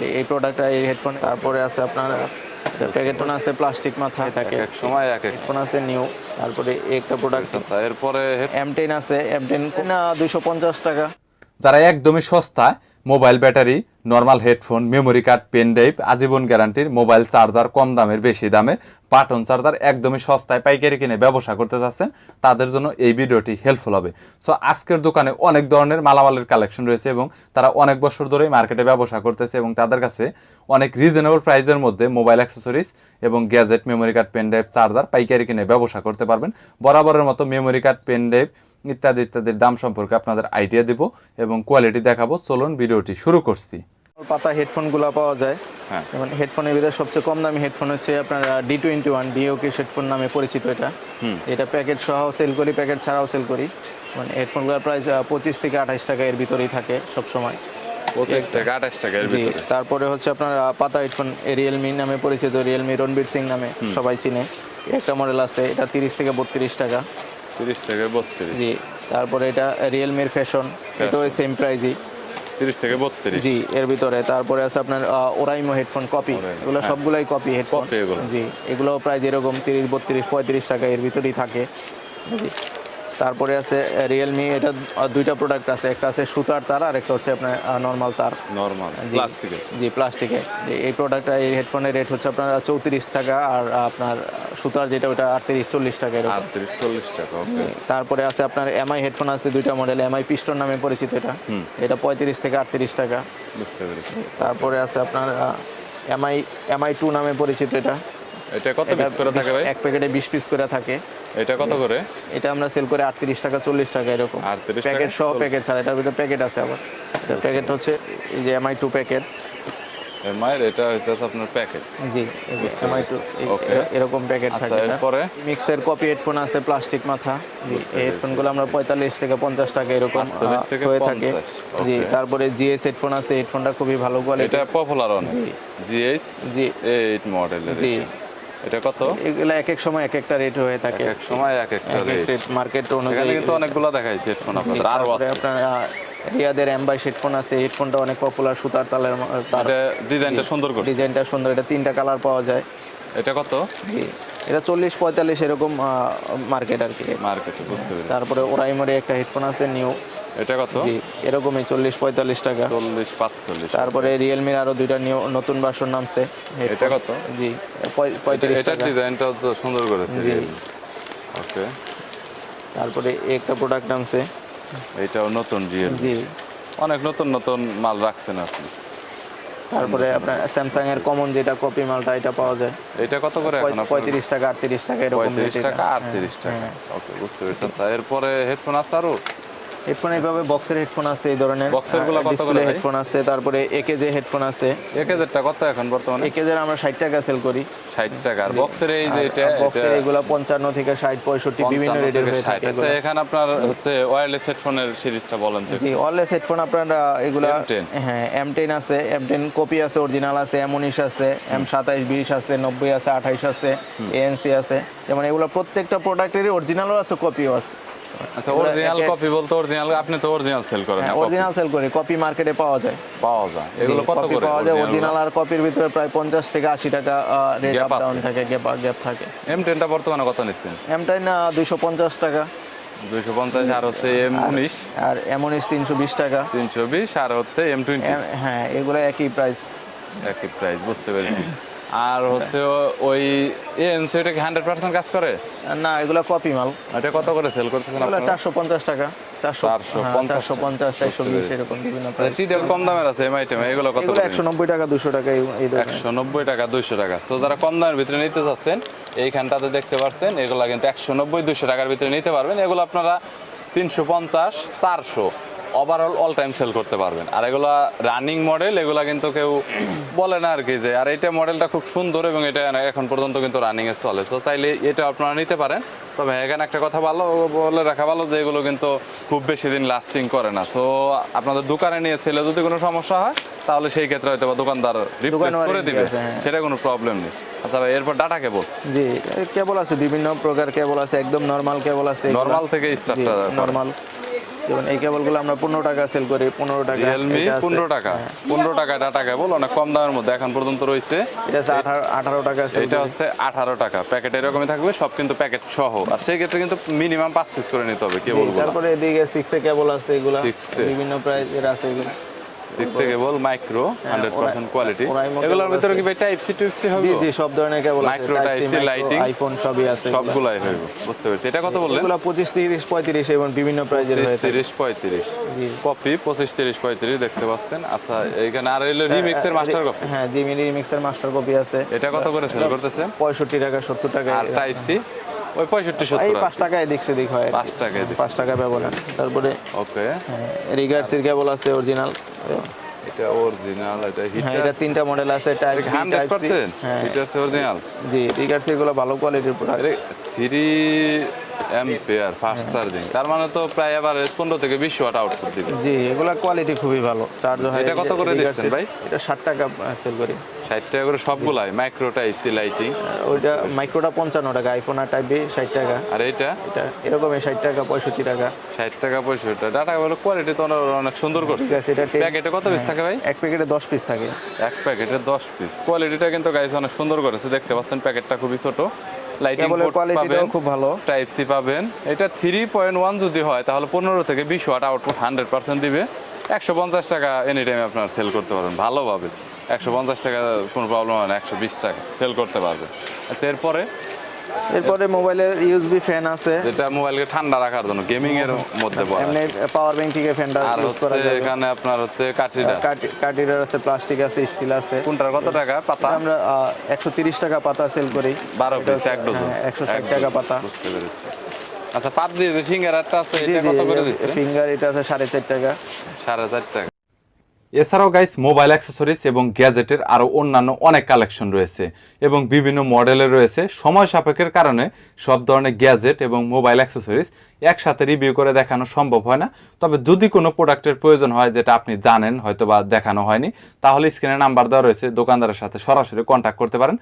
এই- প্রোডাক্টটা এই হেডফোন তারপরে আছে আপনার প্যাকেটন আছে প্লাস্টিক মাথায় থাকে। এক সময় এক এক। হেডফোন আছে নিউ তারপরে এই একটা প্রোডাক্ট আছে এরপরে এম টেন আছে এম টেন না দুইশো পঞ্চাশ টাকা। যারা একদমই সস্তা mobile battery normal headphone memory card pen drive আজীবন গ্যারান্টির মোবাইল চার্জার কম দামের, বেশি দামে বাটন চার্জার একদমই সস্তায় পাইকারি কিনে ব্যবসা করতে চাচ্ছেন, তাদের জন্য এই ভিডিওটি হেল্পফুল হবে। সো আজকের দোকানে অনেক ধরনের মালামালের কালেকশন রয়েছে এবং তারা অনেক বছর ধরেই মার্কেটে ব্যবসা করতেছে এবং তাদের কাছে অনেক রিজনেবল প্রাইসের মধ্যে মোবাইল অ্যাক্সেসরিজ এবং gadget memory card pen drive charger পাইকারি কিনে ব্যবসা করতে পারবেন। বরাবরের মতো মেমোরি কার্ড পেন ড্রাইভ ইত্যাদি ইত্যাদির দাম সম্পর্কে আপনাদের আইডিয়া দিব এবং কোয়ালিটি দেখাবো। চলুন ভিডিওটি শুরু করছি। পাতা হেডফোনগুলো পাওয়া যায়। হ্যাঁ। যেমন হেডফোনের ভিতরে সবচেয়ে কম দামি হেডফোন হচ্ছে আপনার ডি টোয়েন্টি ওয়ান ডিওকে হেডফোন নামে পরিচিত এটা। এটা প্যাকেট সহ সেল করি প্যাকেট ছাড়াও সেল করি। মানে হেডফোনগুলোর প্রাইস পঁচিশ থেকে আঠাশ টাকা এর ভিতরেই থাকে সবসময়। তারপরে হচ্ছে আপনার পাতা হেডফোন রিয়েলমি নামে পরিচিত রিয়েলমি রণবীর সিং নামে সবাই চিনে। একটা মডেল আছে এটা তিরিশ থেকে বত্রিশ টাকা। তিরিশ থেকে বত্রিশ। জি তারপরে এটা রিয়েলমির ফ্যাশন এটাও সেম প্রাইজই তিরিশ থেকে বত্রিশ। জি এর ভিতরে তারপরে আছে আপনার ওরাইমো হেডফোন কপি এগুলো। সবগুলাই কপি হেডফোন। জি এগুলো প্রায় যেরকম তিরিশ বত্রিশ পঁয়ত্রিশ টাকা এর ভিতরেই থাকে। জি। তারপরে আছে রিয়েলমি এটা দুইটা প্রোডাক্ট আছে। একটা আছে সুতার তার আর একটা হচ্ছে আপনার নর্মাল তার। নর্মাল। প্লাস্টিকের জি প্লাস্টিকের এই প্রোডাক্টটা এই হেডফোনের রেট হচ্ছে আপনার চৌত্রিশ টাকা আর আপনার সুতার যেটা ওটা আটত্রিশ চল্লিশ টাকা এরকম। আটত্রিশ চল্লিশ টাকা তারপরে আছে আপনার এমআই হেডফোন আছে দুইটা মডেল এমআই পিস্টন নামে পরিচিত এটা। এটা পঁয়ত্রিশ থেকে আটত্রিশ টাকা। বুঝতে পেরেছি। তারপরে আছে আপনার এমআই এমআই টু নামে পরিচিত এটা। এটা কত পিস করে থাকে ভাই? এক প্যাকেটে বিশ পিস করে থাকে। এটা কত করে? এটা আমরা সেল করে আটত্রিশ টাকা চল্লিশ টাকা এরকম। 38 টাকা, প্যাকেট সহ প্যাকেট ছাড়া এটার ভিতরে প্যাকেট আছে আবার। প্যাকেট হচ্ছে এই যে এমআই টু প্যাকেট। এমআইয়ের এটা হচ্ছে আপনার প্যাকেট জি এমআই টু এরকম প্যাকেট আচ্ছা থাকে এটা। এরপরে? মিক্সের কপি হেডফোন আছে প্লাস্টিক মাথা। এই হেডফোনগুলো আমরা পঁয়তাল্লিশ থেকে পঞ্চাশ টাকা এরকম 48 থেকে হয়ে থাকে। জি. তারপরে জিএস হেডফোন আছে হেডফোনটা খুবই ভালো কোয়ালিটি এটা পপুলার অনেক জিএইচ জি। এইট মডেলের জি। এটা কত? এগুলো এক এক সময় এক একটা রেট হয়ে থাকে। এক সময় এক একটা রেট মার্কেট অনুযায়ী। কিন্তু অনেকগুলো দেখাইছে হেডফোন জি, আপনাদের আরও আছে। আপনার রিয়াদের এমবাইশ হেডফোন আছে। হেডফোনটা অনেক পপুলার সুতার তালের ডিজাইনটা সুন্দর করে ডিজাইনটা সুন্দর। এটা তিনটা কালার পাওয়া যায়। এটা কত? এটা চল্লিশ পঁয়তাল্লিশ এরকম মার্কেট আর কি। মার্কেটে বুঝতে পেরেছি। তারপরে ওরাইমরে একটা হেডফোন আছে নিউ এটা কত? এরকমই চল্লিশ পঁয়তাল্লিশ টাকা। চল্লিশ পাঁচচল্লিশ। তারপরে রিয়েলমির আরও দুইটা নিউ নতুন ভার্সন নামছে এটা কত? জি পঁয়- পঁয়ত্রিশ টাকা। ডিজাইনটা তো সুন্দর করেছে। ওকে তারপরে একটা প্রোডাক্ট নামছে। এটাও নতুন রিয়েল জি। অনেক নতুন নতুন মাল রাখছেন আপনি। তারপরে আপনার স্যামসাং এর কমন যেটা কপি মালটা এটা পাওয়া যায়। এটা কত করে এখন আপনার? পঁয়ত্রিশ টাকা আটত্রিশ টাকা এরকম পঁয়ত্রিশ rate এটা। টাকা আটত্রিশ টাকা। হ্যাঁ। ওকে বুঝতে পেরেছি। তারপরে এরপরে হেডফোন আছে আরও? হেডফোন এইভাবে বক্সের হেডফোন আছে এই ধরনের। বক্সেরগুলো কত করে হেডফোন আছে তারপরে একে যে হেডফোন আছে। এক হাজারটা কত এখন বর্তমানে? একে যে আমরা ষাট টাকা সেল করি। ষাট টাকা। আর বক্সের এই যে এটা বক্সের এগুলো পঞ্চান্ন থেকে ষাট পঁয়ষট্টি বিভিন্ন 55 রেটের হয়ে থাকে আচ্ছা, এখানে আপনার হচ্ছে ওয়্যারলেস হেডফোনের সিরিজটা বলেন তো জি অলওয়েজ হেডফোন আপনারা এগুলা হ্যাঁ এম টেন আছে এম টেন কপি আছে অরিজিনাল আছে এম উনিশ আছে এম সাতাইশ বিশ আছে নব্বই আছে আঠাইশ আছে এএনসি আছে। যেমন এগুলো প্রত্যেকটা প্রোডাক্টেরই অরিজিনালও আছে কপিও আছে। আচ্ছা অরিজিনাল কপি বলতে অরিজিনাল আপনি তো অরিজিনাল সেল করেন না, অরিজিনাল সেল করি কপি মার্কেটে পাওয়া যায়। পাওয়া যায়। এগুলো কত করে পাওয়া যায় অরিজিনাল আর কপির ভিতরে প্রায় পঞ্চাশ থেকে আশি টাকা রেট আপ ডাউন থাকে গ্যাপ গ্যাপ থাকে। এম টেনটা বর্তমানে কত নিচ্ছেন? এম টেন দুইশো পঞ্চাশ টাকা। দুইশো পঞ্চাশ আর হচ্ছে এম উনিশ আর এম উনিশ তিনশো বিশ টাকা। তিনশো বিশ আর হচ্ছে এম টোয়েন্টি এম- হ্যাঁ এগুলো একই প্রাইস একই প্রাইস বুঝতে পেরেছি। আর হচ্ছে ওই এনসি ওটা কি হান্ড্রেড পার্সেন্ট কাজ করে? না এগুলো কপি মাল। এটা কত করে সেল করতেছেন আপনারা? চারশো পঞ্চাশ টাকা। চারশো 450 চারশো পঞ্চাশ চারশো বিশ এরকম বিভিন্ন টিডেল কম দামের আছে এমআই টেম এগুলো কত একশো নব্বই টাকা দুশো টাকা। একশো নব্বই টাকা দুইশো টাকা। সো যারা কম দামের ভিতরে নিতে চাচ্ছেন এইখানটাতে দেখতে পাচ্ছেন এগুলো কিন্তু একশো নব্বই দুশো টাকার ভিতরে নিতে পারবেন। এগুলো আপনারা তিনশো পঞ্চাশ চারশো ওভারঅল অল টাইম সেল করতে পারবেন। আর এগুলো রানিং মডেল এগুলো কিন্তু কেউ বলে না আর কি যে আর এটা মডেলটা খুব সুন্দর এবং এটা এখন পর্যন্ত কিন্তু রানিং এ চলে। তো চাইলে এটা আপনারা নিতে পারেন। তবে এখানে একটা কথা ভালো বলে রাখা ভালো যে এগুলো কিন্তু খুব বেশি দিন লাস্টিং করে না। সো আপনাদের দোকানে নিয়ে ছেলে যদি কোনো সমস্যা হয় তাহলে সেই ক্ষেত্রে হয়তো বা দোকানদার রিপ্লেস করে দিবে। হ্যাঁ। সেটা কোনো প্রবলেম নেই। আচ্ছা ভাই এরপর ডাটা কেবল জি কেবল আছে বিভিন্ন প্রকার কেবল আছে একদম নর্মাল কেবল আছে নর্মাল থেকে স্টার্টটা নর্মাল যেমন এই কেবলগুলো আমরা পনেরো টাকা সেল করি পনেরো টাকা রিয়েলমি পনেরো টাকা। পনেরো টাকা ডাটা কেবল অনেক কম দামের মধ্যে এখন পর্যন্ত রয়েছে। এটা আছে আঠারো টাকা এটা হচ্ছে আঠারো টাকা। প্যাকেট এরকমই থাকবে সব কিন্তু প্যাকেট সহ। আর সেই ক্ষেত্রে কিন্তু মিনিমাম পাঁচ পিস করে নিতে হবে কেবল তারপরে এদিকে সিক্স এ কেবল আছে এগুলা। বিভিন্ন প্রাইসের আছে এগুলো। Six cable micro hundred percent quality এগুলোর ভিতরে কি ভাই টাইপ সি টু সি হবে জি জি সব ধরনের কেবল আছে Micro, Type C, Type C, micro, lighting। IPhone সবই আছে সবগুলাই হইব বুঝতে পারছি। এটা কত বললেন? এগুলা পঁচিশ তিরিশ পঁয়ত্রিশ এবং বিভিন্ন প্রাইজের তিরিশ হয়ে থাকে। তিরিশ পঁয়ত্রিশ। জি। কপি পঁচিশ তিরিশ পঁয়ত্রিশ দেখতে পাচ্ছেন। আচ্ছা এইখানে আর এলো রিমিক্সের মাস্টার কপি হ্যাঁ জিমি রিমিক্সের মাস্টার কপি আছে। এটা কত করে সেল করতেছেন? পঁয়ষট্টি টাকা সত্তর টাকা। আর টাইপ সি ওই পঁয়ষট্টি সত্তর পাঁচ টাকা এদিক সেদিক হয়। পাঁচ টাকা এদিক। পাঁচ টাকা ব্যবধান। তারপরে ওকে রিগার্সির কেবল আছে অরিজিনাল এটা অরিজিনাল এটা হ্যাঁ হিটার এটা তিনটা মডেল আছে type B hundred type C percent হ্যাঁ। হিটার অরিজিনাল জি রিগার্সিরগুলো ভালো কোয়ালিটির product three ampere fast charging তার মানে তো প্রায় এভারেজ পনেরো থেকে বিশ ওয়াট আউটপুট দিবে। জি এগুলা কোয়ালিটি খুবই ভালো। চার্জ হয় এটা কত করে দিচ্ছেন ভাই? এটা ষাট টাকা সেল করি। ষাট টাকা করে সবগুলাই মাইক্রো টাইপ সি লাইটিং ওইটা মাইক্রোটা পঞ্চান্ন টাকা আইফোন আর টাইপ বি ষাট টাকা। আর এটা এটা এরকমই ষাট টাকা পঁয়ষট্টি টাকা। ষাট টাকা পঁয়ষট্টি ডাটা বলে কোয়ালিটি তো অনেক- সুন্দর করছে। প্যাকেটে কত পিস থাকে ভাই? এক প্যাকেটে দশ পিস থাকে। এক প্যাকেটে দশ পিস কোয়ালিটিটা কিন্তু গাইস অনেক সুন্দর করেছে। দেখতে পাচ্ছেন প্যাকেটটা খুবই ছোট। লাইটিং পোর্ট পাবেন। খুব ভালো। টাইপ সি পাবেন। এটা থ্রি পয়েন্ট ওয়ান যদি হয় তাহলে পনেরো থেকে বিশ ওয়াট আউটপুট হান্ড্রেড পার্সেন্ট দিবে। একশো পঞ্চাশ টাকা এনি টাইম আপনার সেল করতে পারবেন ভালোভাবে। একশো পঞ্চাশ টাকা কোনো প্রবলেম হয় না একশো বিশ টাকা সেল করতে পারবে আচ্ছা এরপরে এরপরে মোবাইলের ইউএসবি ফ্যান আছে। যেটা মোবাইলকে ঠান্ডা রাখার জন্য গেমিং এর মধ্যে পড়ে। এমনি পাওয়ার ব্যাংক থেকে ফ্যানটা আর ইউজ করা হচ্ছে এখানে আপনার হচ্ছে কাঠিটা। কাটিটার আছে প্লাস্টিক আছে স্টিল আছে। কোনটার কত টাকা পাতা? আমরা একশো তিরিশ টাকা পাতা সেল করি। বারো এটা পিস এক ডজন হ্যাঁ, 160 টাকা পাতা। বুঝতে পেরেছি। আচ্ছা পাবজি যে ফিঙ্গার একটা আছে এটা কত করে দিচ্ছে? ফিঙ্গার এটা আছে সাড়ে চার টাকা। সাড়ে চার টাকা। এছাড়াও গাইস মোবাইল অ্যাক্সেসরিজ এবং গ্যাজেটের আরও অন্যান্য অনেক কালেকশন রয়েছে এবং বিভিন্ন মডেলের রয়েছে। সময় সাপেক্ষের কারণে সব ধরনের গ্যাজেট এবং মোবাইল অ্যাক্সেসরিজ একসাথে রিভিউ করে দেখানো সম্ভব হয় না। তবে যদি কোনো প্রোডাক্টের প্রয়োজন হয় যেটা আপনি জানেন হয়তো বা দেখানো হয়নি, তাহলে স্ক্রিনে নাম্বার দেওয়া রয়েছে। দোকানদারের সাথে সরাসরি কন্ট্যাক্ট করতে পারেন।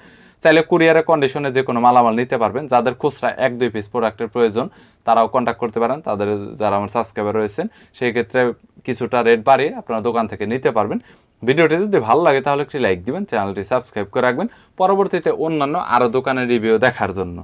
চাইলে কুরিয়ারের কন্ডিশনে যে কোনো মালামাল নিতে পারবেন। যাদের খুচরা এক, দুই পিস প্রোডাক্টের প্রয়োজন, তারাও কন্ট্যাক্ট করতে পারেন। তাদের যারা আমার সাবস্ক্রাইবার রয়েছেন, সেই ক্ষেত্রে কিছুটা রেট বাড়িয়ে আপনারা দোকান থেকে নিতে পারবেন। ভিডিওটি যদি ভালো লাগে, তাহলে একটি লাইক দিবেন চ্যানেলটি সাবস্ক্রাইব করে রাখবেন। পরবর্তীতে অন্যান্য আরও দোকানের রিভিউ দেখার জন্য।